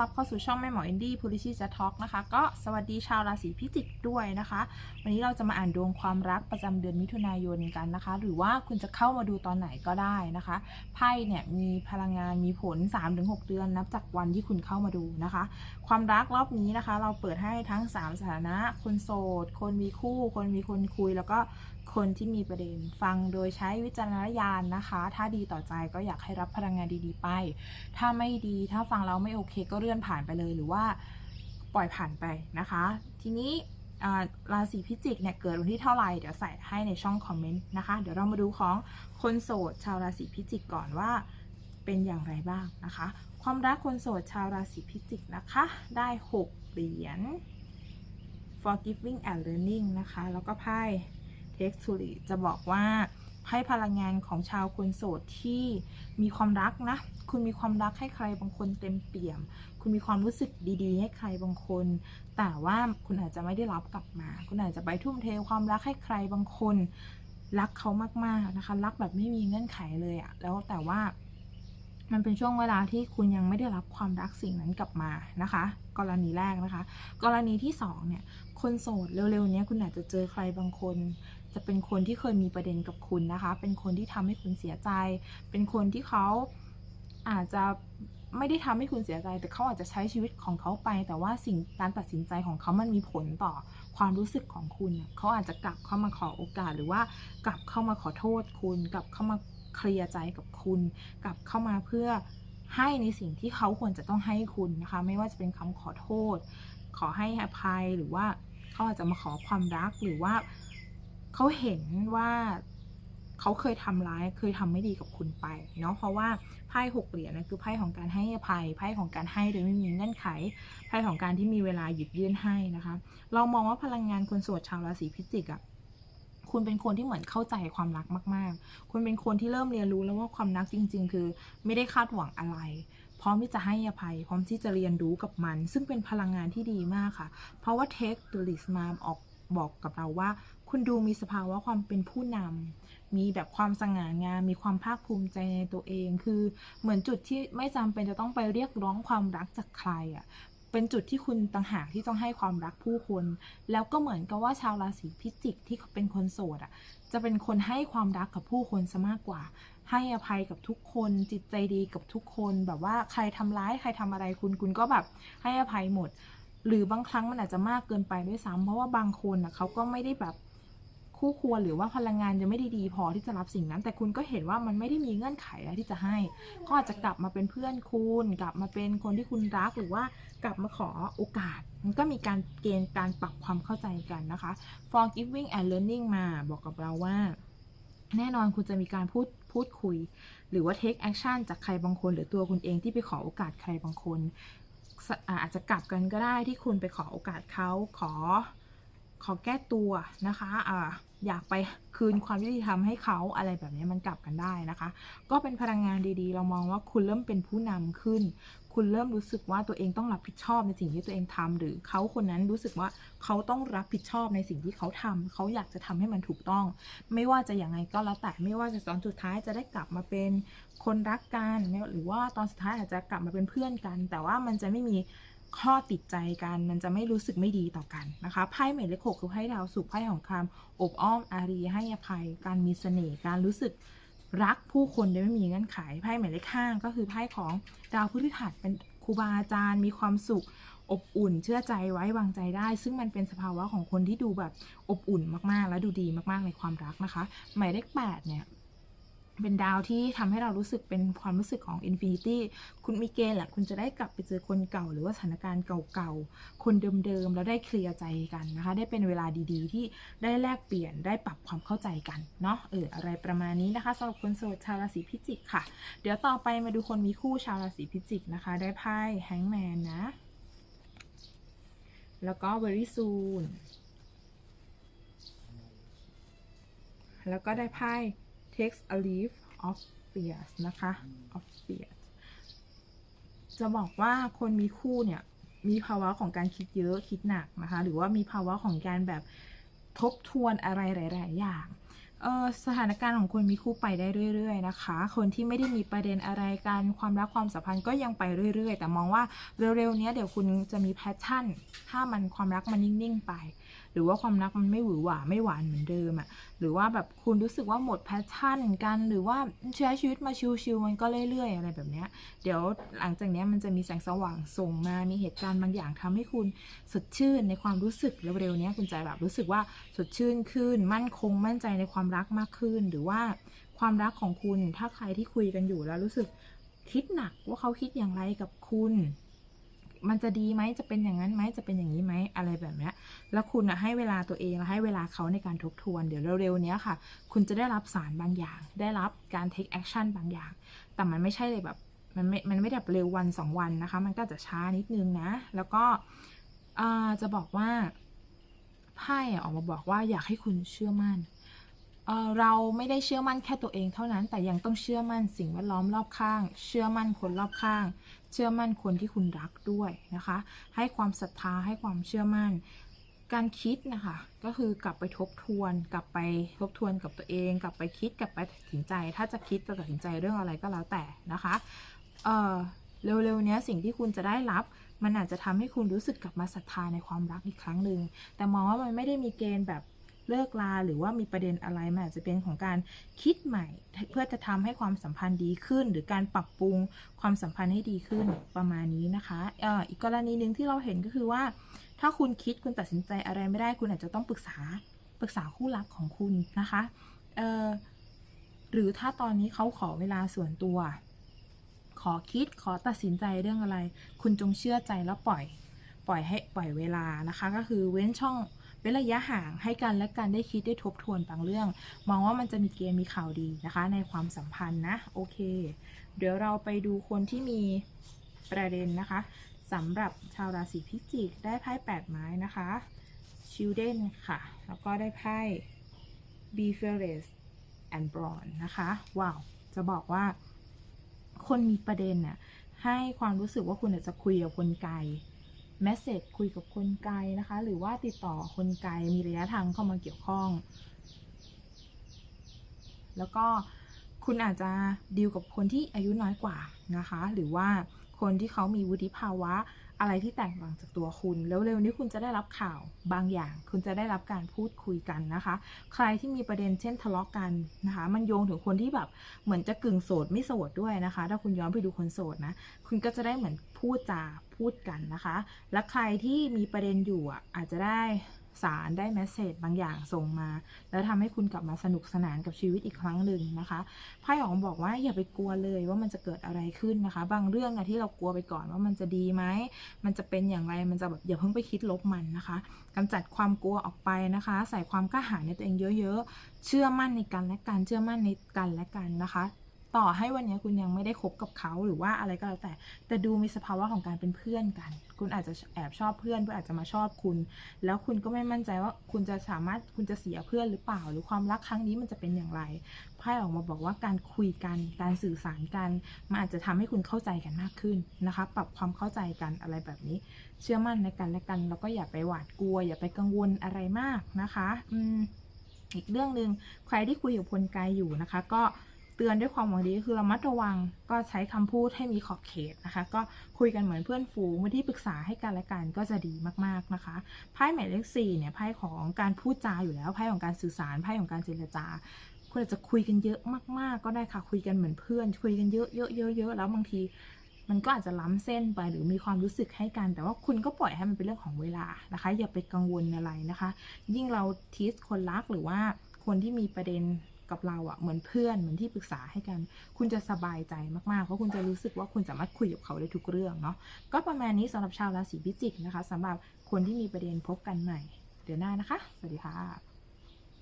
รับเข้าสู่ช่องแม่หมออินดี้พูลิชีจะท็อกนะคะ ก็สวัสดีชาวราศีพิจิกด้วยนะคะ วันนี้เราจะมาอ่านดวงความรักประจำเดือนมิถุนายนกันนะคะ หรือว่าคุณจะเข้ามาดูตอนไหนก็ได้นะคะ ไพ่เนี่ยมีพลังงานมีผล 3-6 เดือนนับจากวันที่คุณเข้ามาดูนะคะ ความรักรอบนี้นะคะ เราเปิดให้ทั้ง 3 สถานะ คนโสด คนมีคู่ คนมีคนคุย แล้วก็ คนที่มีประเด็นฟังโดยใช้วิจารณญาณนะคะ ถ้าดีต่อใจก็อยากให้รับพลังงานดีๆไป ถ้าไม่ดีถ้าฟังแล้วไม่โอเค ก็เลื่อนผ่านไปเลยหรือว่าปล่อยผ่านไปนะคะ ทีนี้ราศีพิจิกเนี่ยเกิดวันที่เท่าไหร่เดี๋ยวใส่ให้ในช่องคอมเมนต์นะคะ เดี๋ยวเรามาดูของคนโสดชาวราศีพิจิกก่อนว่าเป็นอย่างไรบ้างนะคะ ความรักคนโสดชาวราศีพิจิกนะคะ ได้ 6 เหรียญ forgiving and learning นะคะ แล้วก็ไพ่ text to lead จะบอกว่าให้พลังงานของชาวคนโสดที่มีความรักนะ คุณมีความรักให้ใครบางคนเต็มเปี่ยม คุณมีความรู้สึกดีๆ ให้ใครบางคน แต่ว่าคุณอาจจะไม่ได้รับกลับมา คุณอาจจะไปทุ่มเทความรักให้ใครบางคน รักเขามากๆนะคะ รักแบบไม่มีเงื่อนไขเลยอะแล้วแต่ว่า มันเป็นช่วงเวลาที่คุณยังไม่ได้รับความรักสิ่งนั้นกลับมานะคะ กรณีแรกนะคะ กรณีที่สองเนี่ยคนโสดเร็วๆนี้คุณอาจจะเจอใครบางคน จะเป็นคนที่เคยมีประเด็นกับคุณนะคะ เป็นคนที่ทำให้คุณเสียใจ เป็นคนที่เขาอาจจะไม่ได้ทำให้คุณเสียใจ แต่เขาอาจจะใช้ชีวิตของเขาไป แต่ว่าสิ่งการตัดสินใจของเขามันมีผลต่อความรู้สึกของคุณ เขาอาจจะกลับเข้ามาขอโอกาส หรือว่ากลับเข้ามาขอโทษคุณ กลับเข้ามา เคลียร์ใจกับคุณ กลับเข้ามาเพื่อให้ในสิ่งที่เขาควรจะต้องให้คุณนะคะ ไม่ว่าจะเป็นคำขอโทษ ขอให้อภัยหรือว่าเขาอาจจะมาขอความรักหรือว่าเขาเห็นว่าเขาเคยทำร้ายเคยทำไม่ดีกับคุณไปเนาะเพราะว่าไพ่หกเหรียญนะคือไพ่ของการให้อภัยไพ่ของการให้โดยไม่มีเงื่อนไขไพ่ของการที่มีเวลาหยิบยื่นให้นะคะ เรามองว่าพลังงานคนโสดชาวราศีพิจิกอะ คุณเป็นคนที่เหมือนเข้าใจความรักมาก ๆ คุณเป็นคนที่เริ่มเรียนรู้แล้วว่าความรักจริง ๆ คือไม่ได้คาดหวังอะไรพร้อมที่จะให้อภัย พร้อมที่จะเรียนรู้กับมัน ซึ่งเป็นพลังงานที่ดีมากค่ะ เพราะว่า take the list มาออกบอกกับเราว่า คุณดูมีสภาวะความเป็นผู้นำมีแบบความสง่างาม มีความภาคภูมิใจในตัวเอง คือเหมือนจุดที่ไม่จำเป็นจะต้องไปเรียกร้องความรักจากใครอะ่ะ เป็นจุดที่คุณต่างหากที่ต้องให้ความรักผู้คน แล้วก็เหมือนกับว่าชาวราศีพิจิกที่เป็นคนโสดอะ จะเป็นคนให้ความรักกับผู้คนซะมากกว่า ให้อภัยกับทุกคน จิตใจดีกับทุกคน แบบว่าใครทำร้ายใครทำอะไรคุณคุณก็แบบให้อภัยหมด หรือบางครั้งมันอาจจะมากเกินไปด้วยซ้ำเพราะว่าบางคนอะเขาก็ไม่ได้แบบ คู่ควรหรือว่าพลังงานยังไม่ได้ดีพอที่จะรับสิ่งนั้น แต่คุณก็เห็นว่ามันไม่ได้มีเงื่อนไขอะไรที่จะให้ก็อาจจะกลับมาเป็นเพื่อนคุณ กลับมาเป็นคนที่คุณรักหรือว่ากลับมาขอโอกาส มันก็มีการเกณฑ์การปรับความเข้าใจกันนะคะ forgiving and learning มาบอกกับเราว่า แน่นอนคุณจะมีการพูดพูดคุย หรือว่า take action จากใครบางคน หรือตัวคุณเองที่ไปขอโอกาสใครบางคนอาอาจจะกลับกันก็ได้ที่คุณไปขอโอกาสเขาขอขอแก้ตัวนะคะ อ่า อยากไปคืนความยุติธรรมให้เขาอะไรแบบนี้มันกลับกันได้นะคะ ก็เป็นพลังงานดีๆ เรามองว่าคุณเริ่มเป็นผู้นำขึ้น คุณเริ่มรู้สึกว่าตัวเองต้องรับผิดชอบในสิ่งที่ตัวเองทำหรือเขาคนนั้นรู้สึกว่าเขาต้องรับผิดชอบในสิ่งที่เขาทำเขาอยากจะทำให้มันถูกต้อง ไม่ว่าจะอย่างไงก็แล้วแต่ไม่ว่าจะตอนสุดท้ายจะได้กลับมาเป็นคนรักกันหรือว่าตอนสุดท้ายอาจจะกลับมาเป็นเพื่อนกัน แต่ว่ามันจะไม่มี ข้อติดใจกัน มันจะไม่รู้สึกไม่ดีต่อกันนะคะไพ่หมายเลขหกคือไพ่ดาวสุขไพ่ของความอบอ้อมอารีให้อภัย การมีเสน่ห์การรู้สึกรักผู้คนโดยไม่มีเงื่อนไขไพ่หมายเลขห้าก็คือไพ่ของดาวพฤหัสเป็นครูบาอาจารย์มีความสุขอบอุ่นเชื่อใจไว้วางใจได้ ซึ่งมันเป็นสภาวะของคนที่ดูแบบอบอุ่นมากๆ และดูดีมากๆในความรักนะคะ หมายเลขแปดเนี่ย เป็นดาวที่ทำให้เรารู้สึกเป็นความรู้สึกของอินฟินิตี้คุณมีเกณฑ์แหละคุณจะได้กลับไปเจอคนเก่า หรือว่าสถานการณ์เก่าๆ คนเดิมๆ แล้วได้เคลียร์ใจกันนะคะ ได้เป็นเวลาดีๆ ที่ได้แลกเปลี่ยนได้ปรับความเข้าใจกันเนาะเอออะไรประมาณนี้นะคะสำหรับคนโสดชาวราศีพิจิกค่ะ เดี๋ยวต่อไปมาดูคนมีคู่ชาวราศีพิจิกนะคะ ได้ไพ่แฮงแมนนะ แล้วก็ very soon แล้วก็ได้ไพ่ takes a leaf of fears นะคะ of fears จะบอกว่าคนมีคู่เนี่ยมีภาวะของการคิดเยอะคิดหนักนะคะ หรือว่ามีภาวะของการแบบทบทวนอะไรหลาย ๆ อย่าง สถานการณ์ของคนมีคู่ไปได้เรื่อย ๆ นะคะ คนที่ไม่ได้มีประเด็นอะไรกันความรักความสัมพันธ์ก็ยังไปเรื่อย ๆ แต่มองว่าเร็วๆนี้เดี๋ยวคุณจะมีแพชชั่น ถ้ามันความรักมันนิ่งๆไป หรือว่าความรักมันไม่หวือหวาไม่หวานเหมือนเดิมอะหรือว่าแบบคุณรู้สึกว่าหมดแพชชั่นกันหรือว่าใช้ชีวิตมาชิวๆมันก็เรื่อย ๆ อะไรแบบเนี้ยเดี๋ยวหลังจากเนี้ยมันจะมีแสงสว่างส่งมามีเหตุการณ์บางอย่างทำให้คุณสดชื่นในความรู้สึกเร็วๆนี้คุณจะแบบรู้สึกว่าสดชื่นขึ้น มั่นคงมั่นใจในความรักมากขึ้น หรือว่าความรักของคุณถ้าใครที่คุยกันอยู่แล้วรู้สึกคิดหนักว่าเขาคิดอย่างไรกับคุณ มันจะดีไหมจะเป็นอย่างนั้นไหมจะเป็นอย่างนี้ไหมอะไรแบบนี้แล้วคุณอะให้เวลาตัวเองและให้เวลาเขาในการทบทวน เดี๋ยวเร็วๆเนี้ยค่ะ คุณจะได้รับสารบางอย่าง ได้รับการ take action บางอย่าง แต่มันไม่ใช่เลยแบบมันไม่ มันไม่แบบเร็ววันสองวันนะคะ มันก็จะช้านิดนึงนะ แล้วก็จะบอกว่าไพ่ออกมาบอกว่าอยากให้คุณเชื่อมั่น เราไม่ได้เชื่อมั่นแค่ตัวเองเท่านั้น แต่ยังต้องเชื่อมั่นสิ่งแวดล้อมรอบข้าง เชื่อมั่นคนรอบข้าง เชื่อมั่นคนที่คุณรักด้วยนะคะ ให้ความศรัทธาให้ความเชื่อมั่น การคิดนะคะ ก็คือกลับไปทบทวน กลับไปทบทวนกับตัวเอง กลับไปคิดกลับไปตัดสินใจ ถ้าจะคิดจะตัดสินใจเรื่องอะไรก็แล้วแต่นะคะเออเร็วๆเนี้ยสิ่งที่คุณจะได้รับมันอาจจะทำให้คุณรู้สึกกลับมาศรัทธาในความรักอีกครั้งหนึ่งแต่มองว่ามันไม่ได้มีเกณฑ์แบบ เลิกลาหรือว่ามีประเด็นอะไรมันอาจจะเป็นของการคิดใหม่ เพื่อจะทำให้ความสัมพันธ์ดีขึ้น หรือการปรับปรุงความสัมพันธ์ให้ดีขึ้นประมาณนี้นะคะอออีกกรณีหนึ่งที่เราเห็นก็คือว่า ถ้าคุณคิดคุณตัดสินใจอะไรไม่ได้คุณอาจจะต้องปรึกษาปรึกษาคู่รักของคุณนะคะหรือถ้าตอนนี้เขาขอเวลาส่วนตัว ขอคิดขอตัดสินใจเรื่องอะไร คุณจงเชื่อใจแล้วปล่อย ปล่อยให้ปล่อยเวลานะคะ ก็คือเว้นช่อง เว้นระยะห่างให้กันและกันได้คิดได้ทบทวนบางเรื่อง มองว่ามันจะมีเกณฑ์มีข่าวดีนะคะ ในความสัมพันธ์นะ โอเค เดี๋ยวเราไปดูคนที่มีประเด็นนะคะสำหรับชาวราศีพิจิกได้ไพ่แปดไม้นะคะชิลเดนค่ะ แล้วก็ได้ไพ่ b e f e r e s and Brawn นะคะ ว้าว จะบอกว่า คนมีประเด็นน่ะให้ความรู้สึกว่าคุณจะคุยกับคนไกล แมสเซจคุยกับคนไกลนะคะ หรือว่าติดต่อคนไกลมีระยะทางเข้ามาเกี่ยวข้อง แล้วก็คุณอาจจะดีลกับคนที่อายุน้อยกว่านะคะ หรือว่า คนที่เขามีวุฒิภาวะอะไรที่แตกต่างจากตัวคุณ แล้วเร็วนี้คุณจะได้รับข่าวบางอย่าง คุณจะได้รับการพูดคุยกันนะคะ ใครที่มีประเด็นเช่นทะเลาะกันนะคะ มันโยงถึงคนที่แบบเหมือนจะกึ่งโสดไม่โสดด้วยนะคะ ถ้าคุณย้อนไปดูคนโสดนะ คุณก็จะได้เหมือนพูดจาพูดกันนะคะ และใครที่มีประเด็นอยู่อะอาจจะได้ สารได้แมสเซจบางอย่างส่งมา แล้วทำให้คุณกลับมาสนุกสนานกับชีวิตอีกครั้งหนึ่งนะคะไพ่ออกมาบอกว่าอย่าไปกลัวเลยว่ามันจะเกิดอะไรขึ้นนะคะ บางเรื่องอะที่เรากลัวไปก่อนว่ามันจะดีไหมมันจะเป็นอย่างไรมันจะแบบอย่าเพิ่งไปคิดลบมันนะคะกำจัดความกลัวออกไปนะคะ ใส่ความกล้าหาญในตัวเองเยอะ ๆ เชื่อมั่นในกันและกันเชื่อมั่นในกันและกันนะคะต่อให้วันนี้คุณยังไม่ได้คบกับเขาหรือว่าอะไรก็แล้วแต่ แต่ดูมีสภาวะของการเป็นเพื่อนกัน คุณอาจจะแอบชอบเพื่อนเพื่อนอาจจะมาชอบคุณ แล้วคุณก็ไม่มั่นใจว่าคุณจะสามารถคุณจะเสียเพื่อนหรือเปล่า หรือความรักครั้งนี้มันจะเป็นอย่างไรไพ่ออกมาบอกว่าการคุยกันการสื่อสารกันมันอาจจะทำให้คุณเข้าใจกันมากขึ้นนะคะ ปรับความเข้าใจกันอะไรแบบนี้ เชื่อมั่นในกันและกันแล้วก็อย่าไปหวาดกลัว อย่าไปกังวลอะไรมากนะคะ อืมอีกเรื่องหนึ่งใครที่คุยกับคนไกลอยู่นะคะ ก็ เตือนด้วยความหวังดีคือระมัดระวังก็ใช้คำพูดให้มีขอบเขตนะคะ ก็คุยกันเหมือนเพื่อนฝูงเป็นที่ปรึกษาให้กันและกันก็จะดีมากๆนะคะไพ่หมายเลขสี่เนี่ยไพ่ของการพูดจาอยู่แล้วไพ่ของการสื่อสารไพ่ของการเจรจาคุณอาจจะคุยกันเยอะมาก ๆ ก็ได้ค่ะ คุยกันเหมือนเพื่อน คุยกันเยอะเยอะเยอะเยอะแล้วบางที มันก็อาจจะล้ำเส้นไปหรือมีความรู้สึกให้กัน แต่ว่าคุณก็ปล่อยให้มันเป็นเรื่องของเวลานะคะ อย่าไปกังวลอะไรนะคะ ยิ่งเราทีสคนรักหรือว่าคนที่มีประเด็น กับเราอะเหมือนเพื่อนเหมือนที่ปรึกษาให้กัน คุณจะสบายใจมากๆ เพราะคุณจะรู้สึกว่าคุณสามารถคุยกับเขาได้ทุกเรื่องเนาะก็ประมาณนี้สำหรับชาวราศีพิจิกนะคะสำหรับคนที่มีประเด็นพบกันใหม่ เดี๋ยวหน้านะคะ สวัสดีค่ะ